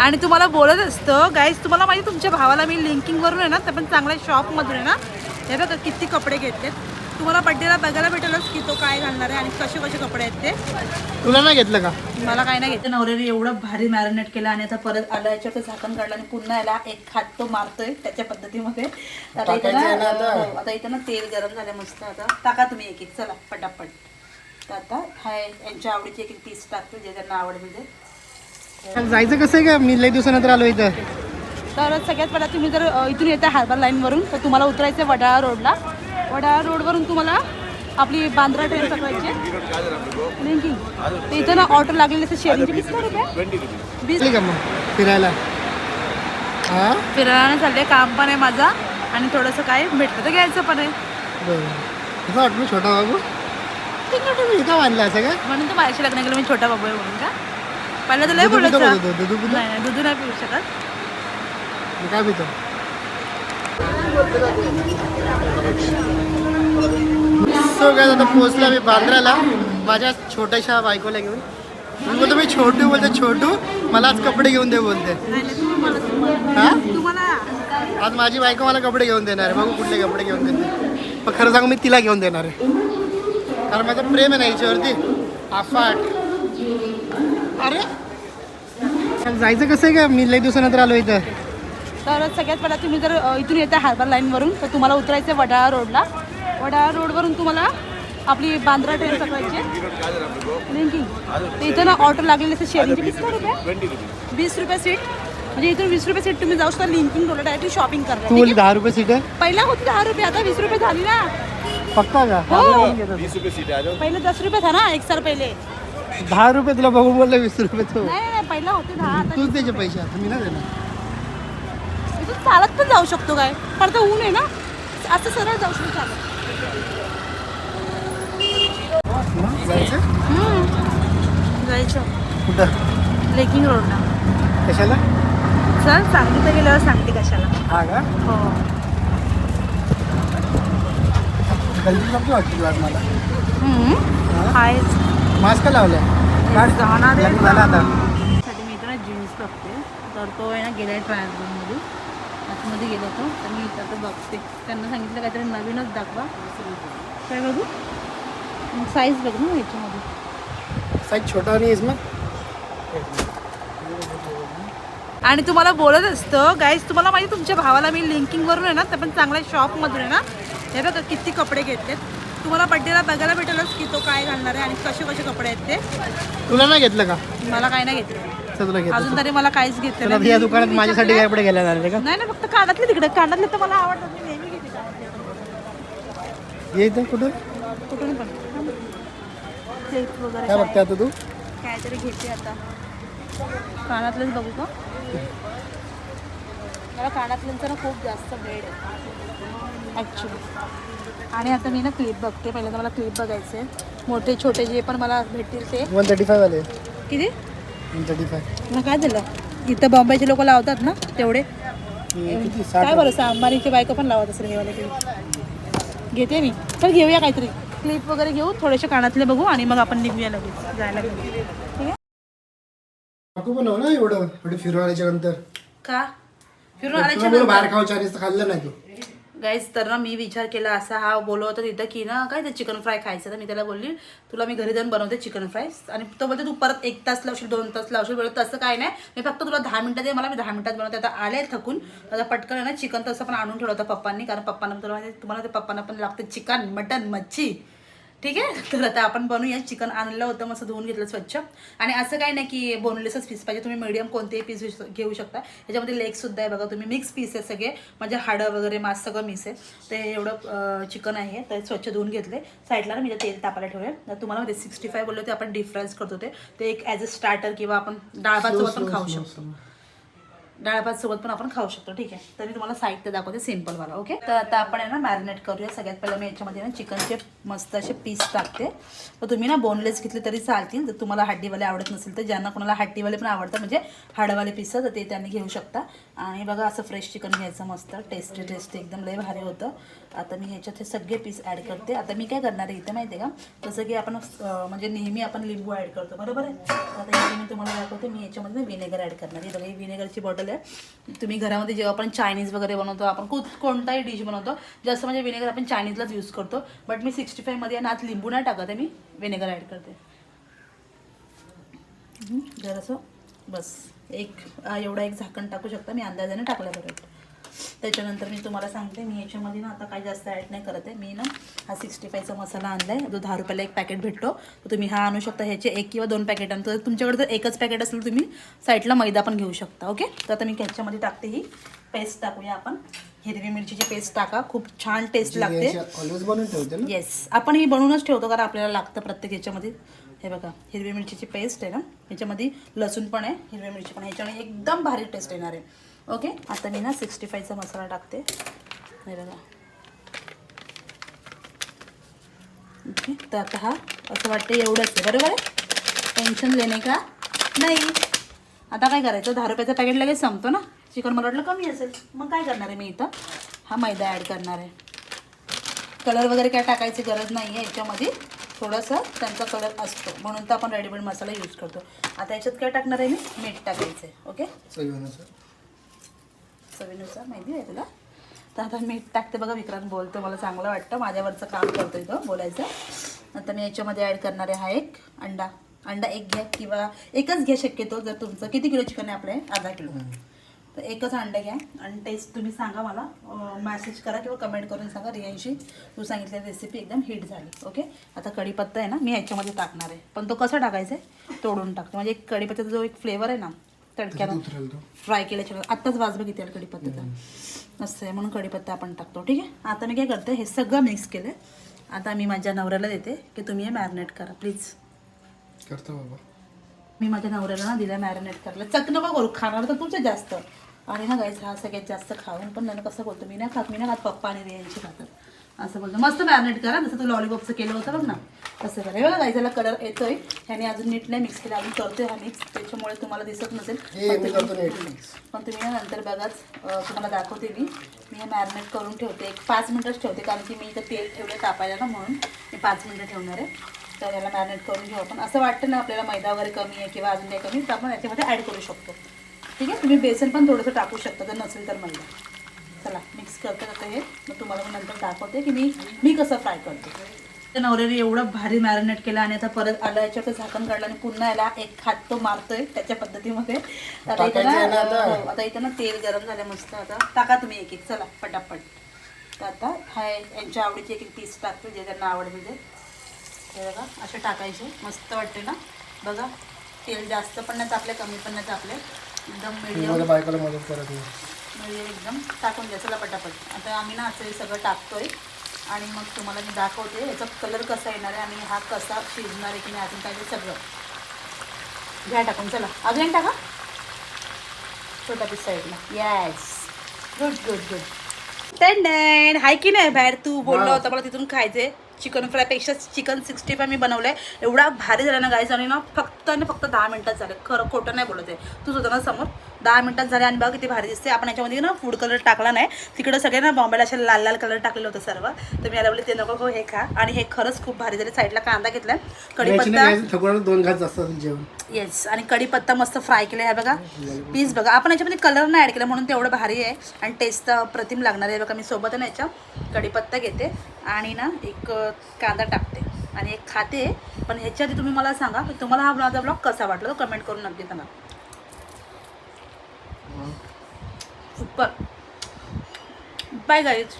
आणि तुम्हाला बोलत असतं गाईज तुम्हाला माहिती तुमच्या भावाला मी लिंकिंग वरून आहे ना ते पण चांगल्या शॉपमधून आहे ना. हे बघा किती कपडे घेतलेत. तुम्हाला बड्डेला बघायला भेटेलच की तो काय घालणार आहे आणि कसे कसे कपडे आहेत ते. तुला नाही घेतलं का? मला काय नाही घेतलं. नवऱ्याने एवढं भारी मॅरिनेट केलं आणि आता परत आलं याच्यावर झाकण काढलं आणि पुन्हा याला एक हात तो मारतोय त्याच्या पद्धतीमध्ये. आता इथं ना आता? इथं ना तेल गरम झालं मस्त आता. टाका तुम्ही एक एक चला पटापट. तर आता हा यांच्या आवडीचे एक एक पीस टाकतो जे त्यांना आवडतील ते. जायचं कसं आहे का? मी लई दिवसानंतर आलो इथं. तर सगळ्यात पहिला तुम्ही जर इथून येता हार्बर लाईनवरून तर तुम्हाला उतरायचं आहे वडाळा रोडला वडाळा रोडवरून तुम्हाला आपली बांद्रा ट्रेन पकडायची इथं ना ऑटो लागलेले असते शेअरिंगचे वीस रुपये मग. फिरायला. हा? फिरायला चालले काम पण आहे माझा. आणि थोडंसं काय भेटलं तर घ्यायचं पण आहे. बरं. कसं वाटलं छोटा बाबू. इथं बांधलं असं का? म्हणून तर माझ्याशी लग्न केलं मी छोटा बाबू आहे म्हणून का? पहिलं तर लय दुधू पितो बोलायचं का तू? दुधू पितो? नाही नाही दुधू नाही पिऊ शकत. मी काय पितो सो काय आता पोहोचला मी बांद्राला. माझ्या छोट्याशा बायकोला घेऊन. मी बोलतो मी छोटू बोलते छोटू मला आज कपडे घेऊन दे बोलते. नाही नाही तुम्हाला तुम्हाला हा? तुम्हाला आज माझी बायको मला कपडे घेऊन देणार आहे. बघू कुठले कपडे घेऊन देते. पण खरं सांगू मी तिला घेऊन देणार आहे. कारण माझं प्रेम आहे ना हिच्यावरती. आफाट. अरे! जायचं कसं आहे का? मी लई दिवसानंतर आलो इथं. तर सगळ्यात पहिला तुम्ही जर इथून येता हार्बर लाईनवरून तर तुम्हाला उतरायचं आहे वडाळा रोडला वडाळा रोडवरून तुम्हाला आपली बांद्रा ट्रेन पकडायची लिंकिंग तर इथं ना ऑटो लागलेले असते शेअरिंगचे वीस रुपये? वीस रुपये सीट म्हणजे इथून वीस रुपये सीट तुम्ही जाऊ शकता लिंकिंग रोडला डायरेक्ट शॉपिंग करता दहा रुपये सीट आहे? पहिला होती दहा रुपये आता वीस रुपये झाली ना. पक्का का? हो. घेतो. पहिले दस रुपये था ना एक सर पहिले. दहा रुपये तुला बघून बोलले वीस रुपये तू. नाही पहिला होते दहा आता तूच त्याचे पैसे आता मी नाही देणार. इथून चालत पण जाऊ शकतो काय? पण आता ऊन आहे ना? असं सरळ जाऊ शकतो चालत. मग जायचं? जायचं. कुठं? लेकिंग रोडला कशाला? चल सांगलीचं गेल्यावर सांगते कशाला. हा का? हो. गलती नको आज मला. हा? आहेच मास्क लावलाय? काढ. जाणार आहे झालं आता. साठी मी इथं ना जीन्स बघते. तर तो आहे ना आतमध्ये गेलो होतो तर मी इथं आता बघते. त्यांना सांगितलं काहीतरी नवीनच दाखवा. काय बघू? साईज बघ ना याच्यामध्ये. साईज छोटा नाही मग? आणि तुम्हाला बोलत असतं गाईज तुम्हाला माहिती तुमच्या भावाला मी लिंकिंग वरून आहे ना ते पण चांगल्या शॉपमधून आहे ना. हे बघा किती कपडे घेतलेत. तुम्हाला बड्डेला बघायला भेटेलच की तो काय घालणार आहे आणि कसे कसे कपडे आहेत ते. तुला नाही घेतलं का? मला काय नाही घेतलं. चल तुला घेतलं. अजून तरी मला काहीच घेतलं तुला नाही. या दुकानात माझ्यासाठी कपडे घ्यायला का? नाही ना फक्त कानातले तिकडे. कानातले तर मला आवडतात. मी नेहमी घेते कानातले. ये इथं कुठं? कुठून पण. वगैरे काय काय बघते आता तू? काहीतरी घेते आता. कानातलेच बघू का? मला कानातल्यांचा ना खूप जास्त वेळ आहे. ॲक्च्युली आणि आता मी ना क्लिप बघते. पहिल्यांदा मला क्लिप बघायचे मोठे छोटे जे पण मला भेटतील ते. वन थर्टी फाय वाले. किती? वन थर्टी फाय मग काय झालं? इथं बॉम्बेचे लोक लावतात ना तेवढे? काय बरं अंबानीची बायको पण लावत असेल वाले क्लिप घेते मी. तर घेऊया काहीतरी. क्लिप वगैरे घेऊ थोडेसे कानातले बघू आणि मग आपण निघूया लगेच. जायला ठीक आहे? एवढं. फिरून आल्याच्यानंतर. का? फिरून आल्याच्या बाहेर खाऊ चायनीज खाल्लं नाही तू. गाईज तर ना मी विचार केला असा हा बोलवतो होता तिथं की ना काय ते चिकन फ्राय खायचं? तर मी त्याला बोलली तुला मी घरी जाऊन बनवते चिकन फ्राय आणि तो बोलते तू परत एक तास लावशील दोन तास लावशील. बोलतो तसं काय नाही. मी फक्त तुला दहा मिनटात दे मला मी दहा मिनटात बनवते. आता आले थकून. आता पटकन ना चिकन तसं पण आणून ठेवलं होतं पप्पांनी कारण पप्पांना तुला माहिती तुम्हाला ते पप्पांना पण लागतं चिकन मटन मच्छी. ठीक आहे? तर आता आपण बनवूया. चिकन आणलं होतं मस्त धुवून घेतलं स्वच्छ. आणि असं काही नाही की बोनलेसच पीस पाहिजे. तुम्ही मीडियम कोणतेही पीस घेऊ शकता. याच्यामध्ये लेग सुद्धा आहे बघा तुम्ही. मिक्स पीस आहे सगळे. म्हणजे हाडं वगैरे मांस सगळं मिक्स आहे. ते एवढं चिकन आहे. तर स्वच्छ धुवून घेतले. साईडला मी ते तेल तापायला ठेवले तर तुम्हाला माहिती सिक्स्टी फाय बोललो ते आपण डीप फ्रायज करतो ते ते एक ॲज अ स्टार्टर किंवा आपण डाळ भात पण खाऊ शकतो. डाळभात सोबत पण आपण खाऊ शकतो. ठीक आहे? तर मी तुम्हाला साहित्य दाखवते सिम्पलवाला ओके तर आता आपण आहे ना मॅरिनेट करूया. सगळ्यात पहिलं मी याच्यामध्ये ना चिकनचे मस्त असे पीस टाकते. तर तुम्ही ना बोनलेस घेतले तरी चालतील. जर तुम्हाला हड्डीवाले आवडत नसेल तर ज्यांना कोणाला हड्डीवाले पण आवडतं म्हणजे हाडवाले पीस तर ते त्यांनी घेऊ शकता. आणि बघा असं फ्रेश चिकन घ्यायचं मस्त. टेस्टी टेस्टी एकदम लय भारी होतं. आता मी ह्याच्यात हे सगळे पीस ॲड करते. आता मी काय करणार आहे इथं माहिती आहे का? जसं की आपण म्हणजे नेहमी आपण लिंबू ॲड करतो. बरोबर आहे? आता इथे मी तुम्हाला दाखवते. मी याच्यामध्ये विनेगर ॲड करणार आहे. बघा ही विनेगरची बॉटल आहे तुम्ही घरामध्ये जेव्हा आपण चायनीज वगैरे बनवतो आपण को कोणताही डिश बनवतो जास्त म्हणजे विनेगर आपण चायनीजलाच यूज करतो. बट मी सिक्स्टी फायमध्ये ना आज लिंबू नाही टाकत आहे मी विनेगर ॲड करते. जरासं बस. एक एवढा एक झाकण टाकू शकता मी अंदाजाने टाकलं बरं त्याच्यानंतर मी तुम्हाला सांगते मी याच्यामध्ये ना आता काही जास्त ॲड नाही करत आहे. मी ना हा सिक्स्टी फायचा मसाला आणला आहे जो दहा रुपयाला एक पॅकेट भेटतो. तर तुम्ही हा आणू शकता. ह्याचे एक किंवा दोन पॅकेट आणतो तर तुमच्याकडे जर एकच पॅकेट असेल तुम्ही साईडला मैदा पण घेऊ शकता. ओके तर आता मी ह्याच्यामध्ये टाकते ही पेस्ट टाकूया आपण. हिरवी मिरचीची पेस्ट टाका. खूप छान टेस्ट लागते. ऑलवेज बनवून ठेवते ना? येस आपण ही बनवूनच ठेवतो कारण आपल्याला लागतं प्रत्येक याच्यामध्ये. हे बघा हिरवी मिरचीची पेस्ट आहे ना? ह्याच्यामध्ये लसूण पण आहे हिरवी मिरची पण ह्याच्याने एकदम भारी टेस्ट येणार आहे. ओके? आता मी ना सिक्स्टी फायचा मसाला टाकते. हे बघा. ओके तर आता हा असं वाटते एवढंच आहे. बरोबर आहे? टेन्शन लेणे का नाही. आता काय करायचं? दहा रुपयाचं पॅकेट लगेच संपतो ना? चिकन मला वाटलं कमी असेल. मग काय करणार आहे मी इथं? हा मैदा ॲड करणार आहे. कलर वगैरे काय टाकायची गरज नाही आहे याच्यामध्ये. थोडंसं त्यांचा कलर असतो. म्हणून तर आपण रेडीमेड मसाला यूज करतो. आता याच्यात काय टाकणार आहे मी? मीठ टाकायचं आहे ओके चवीनुसार माहिती आहे तुला. तर आता मीठ टाकते बघा विक्रांत बोलतो मला चांगलं वाटतं. माझ्यावरचं काम करतो इथं बोलायचं. आता मी याच्यामध्ये ॲड करणार आहे हा एक अंडा. अंडा एक घ्या किंवा एकच घ्या शक्यतो जर तुमचं किती किलो चिकन आहे? आपलं? अर्धा किलो. तर एकच अंडा घ्या. आणि टेस्ट तुम्ही सांगा मला. मॅसेज करा किंवा कमेंट करून सांगा. रियांशी तू सांगितलेली रेसिपी एकदम हिट झाली. ओके आता कढीपत्ता आहे ना मी ह्याच्यामध्ये टाकणार आहे. पण तो कसा टाकायचा आहे? तोडून टाकतो. म्हणजे एक कढीपत्त्याचा जो एक फ्लेवर आहे ना तडक्यानं उतरेल तो. फ्राय केल्याच्या आत्ताच वाज बघितलं कढीपत्त्याचा मस्त आहे म्हणून कढीपत्ता आपण टाकतो ठीक आहे? आता मी काय करते हे सगळं मिक्स केलं आता मी माझ्या नवऱ्याला देते की तुम्ही हे मॅरिनेट करा प्लीज करतो बाबा. मी माझ्या नवऱ्याला ना दिलं मॅरिनेट करायला. चक नको करू खाणार तर तुमचं जास्त. आणि ना गाईस हा सगळ्यात जास्त खाऊन पण त्यानं कसं बोलतो मी नाही खात मी नाही खात पप्पा आणि रियांची खातात. असं बोलतो मस्त मॅरिनेट करा जसं तू लॉलीपॉपचं केलं होतं बघ ना. तसं करा. हे बघा याला कलर येतोय. ह्याने अजून नीट नाही मिक्स केला अजून करतोय हा मिक्स त्याच्यामुळे तुम्हाला दिसत नसेल. पण तुम्ही- करतो नंतर बघाच. तुम्हाला दाखवते मी. मी हे मॅरिनेट करून ठेवते. एक पाच मिनटंच ठेवते कारण की मी इथं तेल ठेवले तापायला ना म्हणून. मी पाच मिनटं ठेवणार आहे. तर याला मॅरिनेट करून घेऊ आपण. असं वाटतं ना आपल्याला मैदा वगैरे कमी आहे किंवा अजून काही कमी तर आपण याच्यामध्ये ॲड करू शकतो. ठीक आहे? तुम्ही बेसन पण थोडंसं टाकू शकता जर नसेल तर मैदा. चला मिक्स करते आता हे. मग तुम्हाला नंतर दाखवते की मी मी कसं फ्राय करते. त्या नवऱ्याने एवढं भारी मॅरिनेट केलं आणि आता परत आलं याच्याचं झाकण काढलं आणि पुन्हा याला एक हात तो मारतोय त्याच्या पद्धतीमध्ये. तर आता इथं ना ना आता? आता इथं ना तेल गरम झालं मस्त आता. टाका तुम्ही एक एक चला पटापट. तर आता हा यांच्या आवडीचे एक एक पीस टाकतो जे त्यांना आवडते ते हे बघा असे टाकायचे मस्त वाटते ना. बघा तेल जास्त पण नाही टाकले कमी पण नाही टाकले एकदम मिडियम बायकोला मदत करत नाही म्हणजे एकदम. टाकून द्या चला पटापट. आता आम्ही ना असं हे सगळं टाकतोय. आणि मग तुम्हाला मी दाखवते याचा कलर कसा येणार आहे आणि हा कसा शिजणार आहे की नाही अजून काय सगळं. घ्या टाकून चला. अजून टाका. छोटा पीस साईडला येस गुड गुड गुड टेंडेन हाय की नाही बाहेर? तू बोलला होता मला तिथून खायचे. चिकन फ्रायपेक्षा चिकन सिक्स्टी फाय मी बनवलंय. एवढा भारी झाला ना गायचं आणि ना फक्त आणि फक्त दहा मिनिटात झालं. खरं खोटं नाही बोलत आहे. तू ना समोर दहा मिनिटात झाले आणि बघ किती भारी दिसते आपण याच्यामध्ये ना फूड कलर टाकला नाही. तिकडं सगळे ना बॉम्बेला असे लाल लाल कलर टाकलेलं होतं सर्व. तर मी बोलले ते नको हो हे खा. आणि हे खरंच खूप भारी झाले. साईडला कांदा घेतलाय. कढीपत्ता थकवणार दोन घास जास्त जेवण. येस आणि कढीपत्ता मस्त फ्राय केला आहे बघा. पीस बघा. आपण याच्यामध्ये कलर नाही ॲड केला म्हणून तेवढं भारी आहे. आणि टेस्ट प्रतिम लागणार आहे. बघा मी सोबत ना याच्या. कढीपत्ता घेते. आणि ना एक कांदा टाकते. आणि एक खाते. पण ह्याच्या आधी तुम्ही मला सांगा की तुम्हाला हा माझा ब्लॉग कसा वाटला? तो कमेंट करून नक्की सांगा. Super bye guys